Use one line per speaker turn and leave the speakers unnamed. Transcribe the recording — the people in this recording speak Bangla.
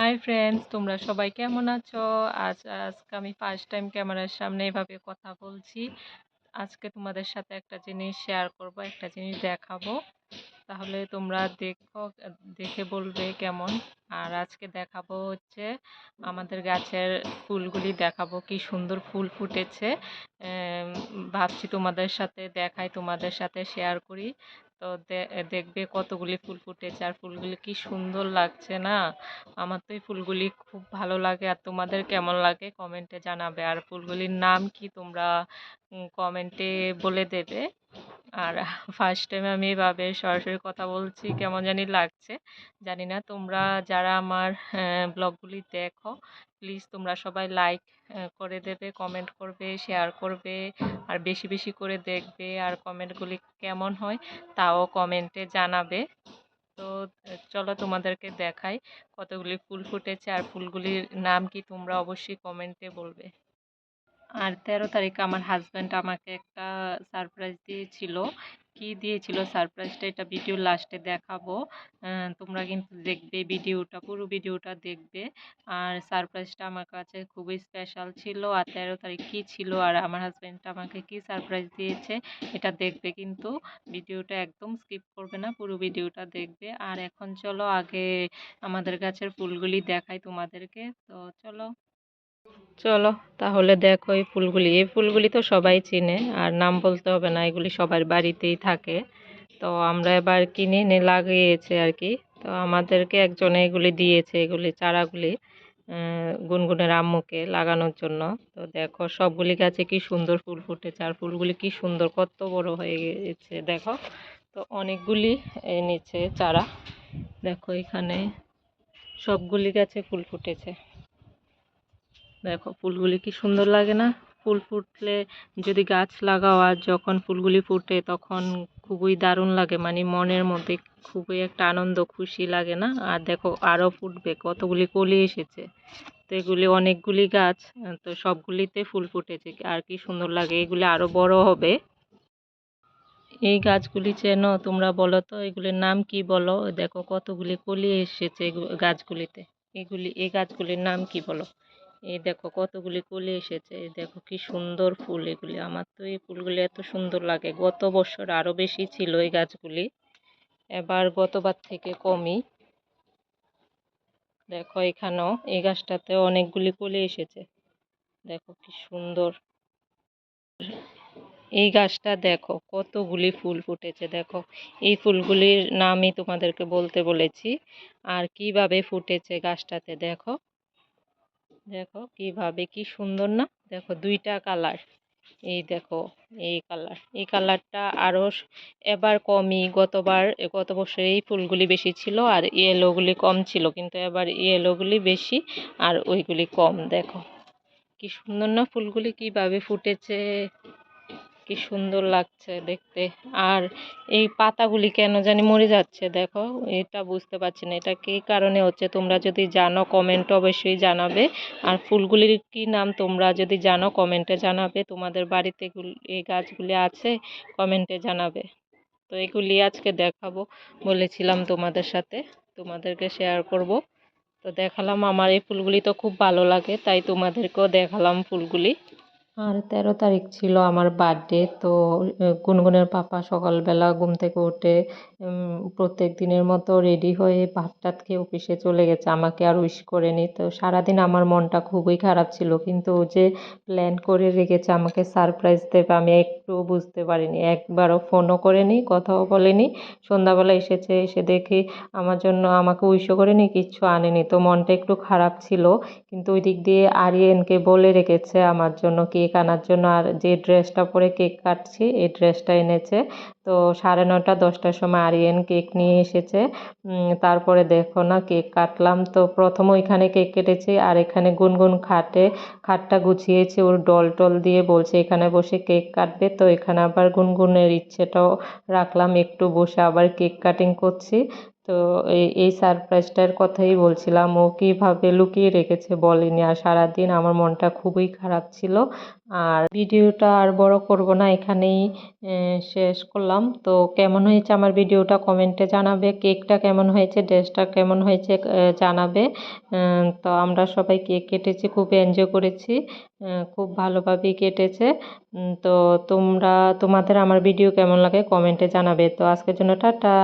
হাই ফ্রেন্ডস, তোমরা সবাই কেমন আছো? আজ, আজকে আমি ফার্স্ট টাইম ক্যামেরার সামনে এভাবে কথা বলছি। আজকে তোমাদের সাথে একটা জিনিস শেয়ার করব, একটা জিনিস দেখাবো। তাহলে তোমরা দেখো, দেখে বলবে কেমন। আর আজকে দেখাবো হচ্ছে আমাদের গাছের ফুলগুলি দেখাবো, কি সুন্দর ফুল ফুটেছে। ভাবছি তোমাদের সাথে দেখাই তোমাদের সাথে শেয়ার করি। তো দেখবে কতগুলি ফুল ফুটেছে আর ফুলগুলি কি সুন্দর লাগছে না? আমার তো এই ফুলগুলি খুব ভালো লাগে আর তোমাদের কেমন লাগে কমেন্টে জানাবে। আর ফুলগুলির নাম কি তোমরা কমেন্টে বলে দেবে। আর ফার্স্ট টাইম আমি এভাবে সরাসরি কথা বলছি, কেমন জানি লাগছে। জানি না তোমরা যারা আমার ব্লগগুলি দেখো প্লিজ তোমরা সবাই লাইক করে দেবে কমেন্ট করবে শেয়ার করবে, আর বেশি বেশি করে দেখবে, আর কমেন্টগুলি কেমন হয় তাও কমেন্টে জানাবে। তো, চলো তোমাদেরকে দেখাই কতগুলি ফুল ফুটেছে, আর ফুলগুলির নাম কি তোমরা অবশ্যই কমেন্টে বলবে। আর তেরো তারিখ আমার হাজব্যান্ড আমাকে একটা সারপ্রাইজ দিয়েছিল। কি দিয়েছিল সারপ্রাইজটা এটা ভিডিও লাস্টে দেখাবো। তোমরা কিন্তু দেখবে ভিডিওটা পুরো ভিডিওটা দেখবে। আর সারপ্রাইজটা আমার কাছে খুবই স্পেশাল ছিল। আর তেরো তারিখ কী ছিল আর আমার হাজব্যান্ডটা আমাকে কি সারপ্রাইজ দিয়েছে, এটা দেখবে কিন্তু। ভিডিওটা একদম স্কিপ করবে না, পুরো ভিডিওটা দেখবে। আর এখন চলো আগে আমাদের গাছের ফুলগুলি দেখাই তোমাদেরকে। তো চলো। চলো, তাহলে দেখো এই ফুলগুলি। এই ফুলগুলি তো সবাই চিনে, আর নাম বলতে হবে না, এগুলি সবার বাড়িতেই থাকে। তো আমরা এবার কিনে এনে লাগিয়েছে আর কি। তো আমাদেরকে একজনে এগুলি দিয়েছে, এগুলি চারাগুলি গুনগুনের আম্মুকে লাগানোর জন্য। তো দেখো, সবগুলি গাছে কি সুন্দর ফুল ফুটেছে, আর ফুলগুলি কি সুন্দর, কত বড় হয়ে গেছে, দেখো। তো অনেকগুলি এনেছে চারা। দেখো এখানে সবগুলি গাছে ফুল ফুটেছে। দেখো, ফুলগুলি কি সুন্দর লাগে না? ফুল ফুটলে যদি গাছ লাগাও আর যখন ফুলগুলি ফুটে তখন খুবই দারুণ লাগে মানে মনের মধ্যে খুবই একটা আনন্দ, খুশি লাগে না? আর দেখো, আরও ফুটবে, কতগুলি কলি এসেছে। তো এগুলি অনেকগুলি গাছ, তো সবগুলিতে ফুল ফুটেছে, আর কি সুন্দর লাগে, এগুলি আরও বড় হবে। এই গাছগুলি চেনো তোমরা বলো তো, এগুলির নাম কি বলো? দেখো, কতগুলি কলি এসেছে গাছগুলিতে। এগুলি, এই গাছগুলির নাম কি বলো? এই দেখো কতগুলি কলি এসেছে, এই দেখো কি সুন্দর ফুল এগুলি। আমার তো এই ফুলগুলি এত সুন্দর লাগে। গত বছর আরও বেশি ছিল এই গাছগুলি, এবার গতবার থেকে কমই। দেখো এখানেও, এই গাছটাতে অনেকগুলি কলি এসেছে। দেখো কি সুন্দর। এই গাছটা দেখো কতগুলি ফুল ফুটেছে, দেখো। এই ফুলগুলির নামই তোমাদেরকে বলতে বলেছি, আর কীভাবে ফুটেছে গাছটাতে দেখো। দেখো কীভাবে কি সুন্দর না? দেখো দুইটা কালার এই দেখো এই কালার এই কালারটা আরও এবার কমই, গতবার, গত বছর এই ফুলগুলি বেশি ছিল আর ইয়েলোগুলি কম ছিল, কিন্তু এবার ইয়েলোগুলি বেশি আর ওইগুলি কম, দেখো। কি সুন্দর না ফুলগুলি কীভাবে ফুটেছে? কি সুন্দর লাগছে দেখতে। আর এই পাতাগুলি কেন জানি মরে যাচ্ছে, দেখো। এটা বুঝতে পারছি না, এটা কী কারণে হচ্ছে? তোমরা যদি জানো কমেন্ট অবশ্যই জানাবে। আর ফুলগুলির কি নাম তোমরা যদি জানো কমেন্টে জানাবে। তোমাদের বাড়িতে এই গাছগুলি আছে কমেন্টে জানাবে। তো এগুলি আজকে দেখাবো, বলেছিলাম তোমাদের সাথে, তোমাদেরকে শেয়ার করব। তো দেখালাম, আমার এই ফুলগুলি তো খুব ভালো লাগে, তাই তোমাদেরকেও দেখালাম ফুলগুলি। আর তেরো তারিখ ছিল আমার বার্থডে তো গুনগুনের পাপা সকালবেলা ঘুম থেকে উঠে প্রত্যেক দিনের মতো রেডি হয়ে ভাত টাত খেয়ে অফিসে চলে গেছে। আমাকে আর উইশ করেনি। তো সারাদিন আমার মনটা খুবই খারাপ ছিল, কিন্তু ও যে প্ল্যান করে রেখেছে, আমাকে সারপ্রাইজ দেবে, আমি একটু বুঝতে পারিনি। একবারও ফোনও করেনি, কথাও বলেনি। সন্ধ্যাবেলা এসেছে, এসে দেখি আমার জন্য আমাকে উইশও করেনি, কিচ্ছু আনেনি। তো মনটা একটু খারাপ ছিল, কিন্তু ওই দিক দিয়ে আরিয়ানকে বলে রেখেছে আমার জন্য কেক আনার জন্য। আর যে ড্রেসটা পরে কেক কাটছি, এই ড্রেসটা এনেছে। তো সাড়ে নটা দশটার সময় আরিয়ান কেক নিয়ে এসেছে। তারপরে দেখো না, কেক কাটলাম। তো প্রথম ওইখানে কেক কেটেছি আর এখানে গুনগুন খাটে, খাটটা গুছিয়েছে। ওর ডল টল দিয়ে বলছে, এখানে বসে কেক কাটবে। তো এখানে আবার গুনগুনের ইচ্ছেটাও রাখলাম। একটু বসে আবার কেক কাটিং করছি। তো এই এই সারপ্রাইজটার কথাই বলছিলাম। ও কীভাবে লুকিয়ে রেখেছে বলেনি। আর সারাদিন আমার মনটা খুবই খারাপ ছিল। আর ভিডিওটা আর বড় করব না, এখানেই শেষ করলাম। তো কেমন হয়েছে আমার ভিডিওটা কমেন্টে জানাবে। কেকটা কেমন হয়েছে? ড্রেসটা কেমন হয়েছে? জানাবে। তো আমরা সবাই কেক কেটেছি, খুব এনজয় করেছি। খুব ভালোভাবেই কেটেছে। তো তোমরা, তোমাদের আমার ভিডিও কেমন লাগে কমেন্টে জানাবে। তো আজকের জন্য টাটা।